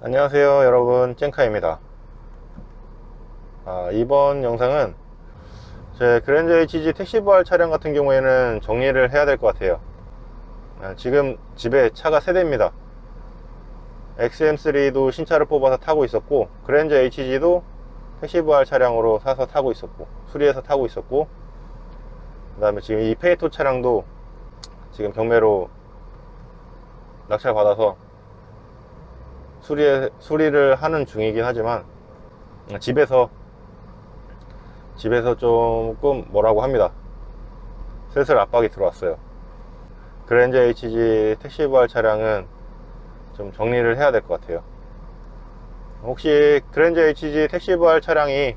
안녕하세요 여러분. 쨍카입니다. 아, 이번 영상은 제 그랜저 HG 택시부활 차량 같은 경우에는 정리를 해야 될 것 같아요. 아, 지금 집에 차가 세대입니다. XM3도 신차를 뽑아서 타고 있었고 그랜저 HG도 택시부활 차량으로 사서 타고 있었고 수리해서 타고 있었고 그 다음에 지금 이 페이토 차량도 지금 경매로 낙찰 받아서 수리 수리를 하는 중이긴 하지만 집에서 집에서 조금 뭐라고 합니다. 슬슬 압박이 들어왔어요. 그랜저 HG 택시 부활 차량은 좀 정리를 해야 될 것 같아요. 혹시 그랜저 HG 택시 부활 차량이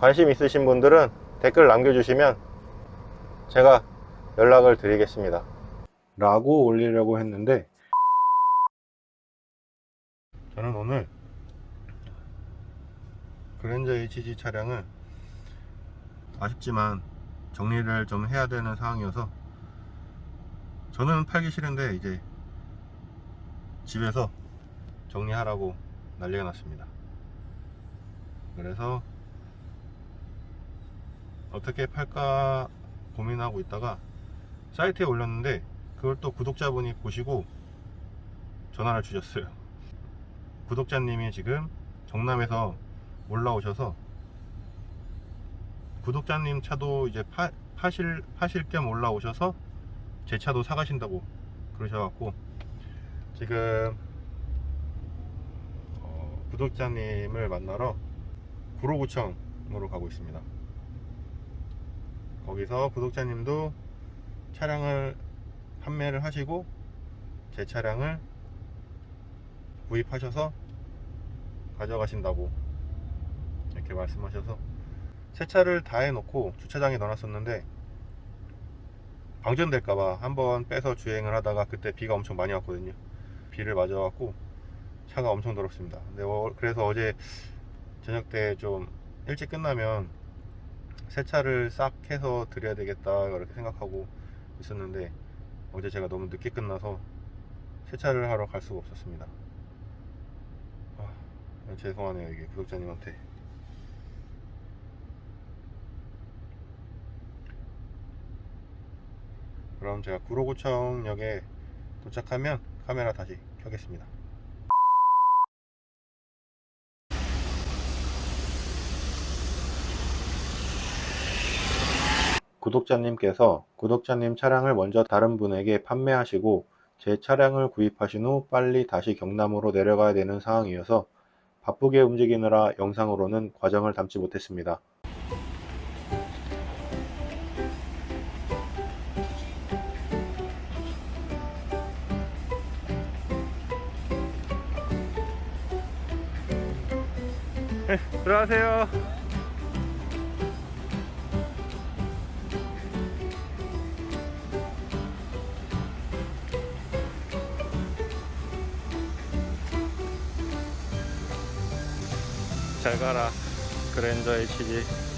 관심 있으신 분들은 댓글 남겨주시면 제가 연락을 드리겠습니다. 라고 올리려고 했는데 저는 오늘 그랜저 HG 차량을 아쉽지만 정리를 좀 해야 되는 상황이어서 저는 팔기 싫은데 이제 집에서 정리하라고 난리가 났습니다. 그래서 어떻게 팔까 고민하고 있다가 사이트에 올렸는데 그걸 또 구독자분이 보시고 전화를 주셨어요. 구독자님이 지금 정남에서 올라오셔서 구독자님 차도 이제 파, 파실 파실 겸 올라오셔서 제 차도 사가신다고 그러셔갖고 지금 어, 구독자님을 만나러 구로구청으로 가고 있습니다. 거기서 구독자님도 차량을 판매를 하시고 제 차량을 구입하셔서 가져가신다고 이렇게 말씀하셔서 세차를 다 해놓고 주차장에 넣어놨었는데 방전될까봐 한번 빼서 주행을 하다가 그때 비가 엄청 많이 왔거든요. 비를 맞아갖고 차가 엄청 더럽습니다. 근데 어- 그래서 어제 저녁 때 좀 일찍 끝나면 세차를 싹 해서 드려야 되겠다 이렇게 생각하고 있었는데 어제 제가 너무 늦게 끝나서 세차를 하러 갈 수가 없었습니다. 아, 죄송하네요 이게 구독자님한테. 그럼 제가 구로구청역에 도착하면 카메라 다시 켜겠습니다. 구독자님께서 구독자님 차량을 먼저 다른 분에게 판매하시고 제 차량을 구입하신 후 빨리 다시 경남으로 내려가야 되는 상황이어서 바쁘게 움직이느라 영상으로는 과정을 담지 못했습니다. 네, 들어가세요. 잘 가라. 그랜저 HG.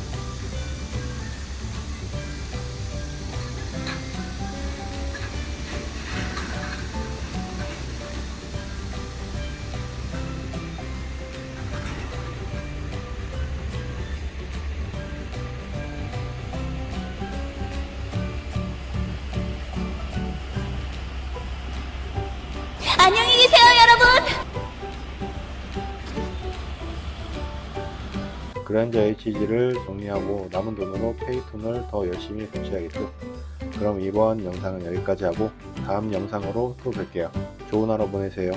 그랜저 HG를 정리하고 남은 돈으로 페이톤을 더 열심히 붙여야겠죠. 그럼 이번 영상은 여기까지 하고 다음 영상으로 또 뵐게요. 좋은 하루 보내세요.